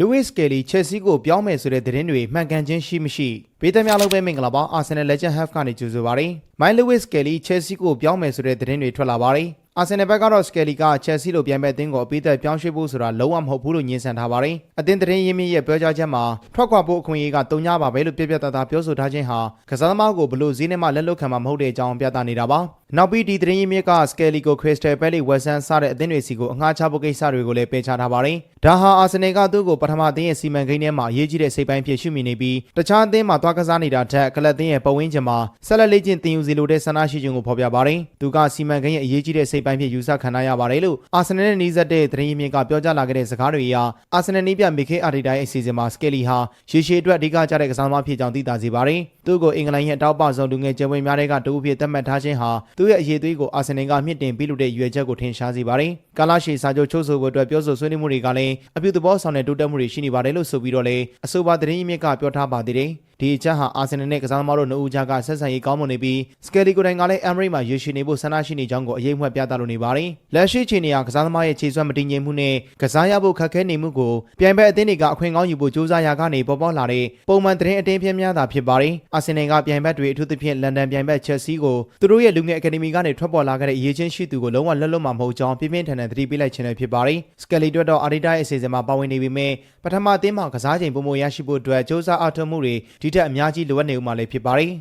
လူးဝစ်ကယ်လီချက်စီကိုပြောင်းမယ်ဆိုတဲ့သတင်းတွေမှန်ကန်ခြင်းရှိမရှိဘေးသမ ्या လုံးပဲမင်္ဂလာပါအာဆင်နယ်လက်ဂျန်ဟက်ကနေကြိုဆိုပါရစေမိုင်းလူးဝစ်ကယ်လီချက်စီကိုပြောင်းမယ်ဆိုတဲ့သတင်းတွေထွက်လာပါတယ်အာဆင်နယ်ဘက်ကတော့စကယ်လီကချက်စီလိုပြန်မဲ့အသင်းကိုအပိသက်ပြောင်းရွှေ့ဖို့ဆိုတာလုံးဝမဟုတ်ဘူးလို့ညင်ဆန်ထားပါတယ်အသင်းသတင်းရင်းမြစ်ရဲ့ပြောကြားချက်မှာထွက်ခွာဖို့အခွင့်အရေးကတုံ့ညပါပဲလို့ပြပြတသားပြောဆိုထားခြင်းဟာကစားသမားကိုဘလို့ဈေးနဲ့မှလက်လွတ်ခံမှာမဟုတ်တဲ့အကြောင်းပြသနေတာပါနောက်ပြီးဒီသတင်းရင်းမြစ်ကစကယ်လီကိုခရစ္စတယ်ပဲလီဝက်ဆန်စတဲ့အသင်းတွေစီကိုအငှားချဖို့ကိစ္စတွေကိုလည်းပယ်ချထားပါတယ်ဒါဟာအာဆင်နယ်ကသူ့ကိုပထမအသင်းရဲ့စီမံကိန်းထဲမှာအရေးကြီးတဲ့စိတ်ပိုင်းဖြစ်ရှုမြင်နေပြီးတခြားအသင်းမှာသွားကစားနေတာထက်ကလပ်အသင်းရဲ့ပတ်ဝန်းကျင်မှာဆက်လက်လေ့ကျင့်သင်ယူစီလိုတဲ့ဆန္ဒရှိခြင်းကိုဖော်ပြပါတယ်သူကစီမံကိန်းရဲ့အရေးကြီးတဲ့စိတ်ပိုင်းဖြစ်ယူဆခံရပါတယ်လို့အာဆင်နယ်နဲ့နှီးစပ်တဲ့သတင်းရင်းမြစ်ကပြောကြားလာခဲ့တဲ့စကားတွေအရအာဆင်နယ်နည်းပြမီခေအာတီတိုင်းအစီအစဉ်မှာစကယ်လီဟာရှေရှေအတွက်အဓိကကျတဲ့ကစားသမားဖြစ်ကြောင်းသိသာစေပါတယ်သူ့ကိုအင်္ဂလန်ရဲ့အတောက်ပဆုံးလူငယ်ကျယ်ဝန်းများတဲ့ကတူအဖြစ်သတ်မှတ်ထားခြင်းဟာသူ့ရဲ့အရေးသွေးကိုအာဆင်နယ်ကမြင့်တင်ပြီးလို့တဲ့ရွေချက်ကိုထင်ရှားစေပါတယ်ကာလာရှီစာချုပ်ချုပ်ဆိုဖို့အတွက်ပြောဆိုဆွေးနွေးမှုတွေကလည်းအပြုသဘောဆောင်တဲ့တိုးတက်မှုတွေရှိနေပါတယ်လို့ဆိုပြီးတော့လေအဆိုပါသတင်းရင်းမြစ်ကပြောထားပါသေးတယ် ဒီအချက်ဟာအာဆင်နယ်နဲ့ကစားသမားတို့နှစ်ဦးကြားကဆက်ဆံရေးကောင်းမွန်နေပြီးစကယ်လီကိုတိုင်ကလည်းအမ်ရိမှာရေရှည်နေဖို့ဆန္ဒရှိနေကြောင်းကိုအရေးမှတ်ပြသလိုနေပါတယ်လက်ရှိချိန်နေရာကစားသမားရဲ့ခြေစွမ်းမတည်ငြိမ်မှုနဲ့ကစားရဖို့ခက်ခဲနေမှုကိုပြိုင်ဘက်အသင်းတွေကအခွင့်ကောင်းယူဖို့ကြိုးစားရာကနေပေါ်ပေါက်လာတဲ့ပုံမှန်သတင်းအတင်းပြင်းများတာဖြစ်ပါတယ်အာဆင်နယ်ကပြိုင်ဘက်တွေအထူးသဖြင့်လန်ဒန်ပြိုင်ဘက်ချက်စီကိုသူတို့ရဲ့လူငယ်အကယ်ဒမီကနေထွက်ပေါ်လာခဲ့တဲ့အရေးချင်းရှိသူကိုလုံးဝလက်လွတ်မှာမဟုတ်ကြောင်းပြင်းပြင်းထန်ထန်သတိပေးလိုက်ခြင်းလည်းဖြစ်ပါတယ်စကယ်လီတို့တော့အာရီတာရဲ့အစီအစဉ်မှာပါဝင်နေပေမဲ့ပထမအသင်းမှာကစားချိန်ပုံမရရှိဖို့အတွက်စ조사အားထုတ်မှုတွေဒီထက်အများကြီးလိုအပ်နေဦးမှာလည်းဖြစ်ပါတယ်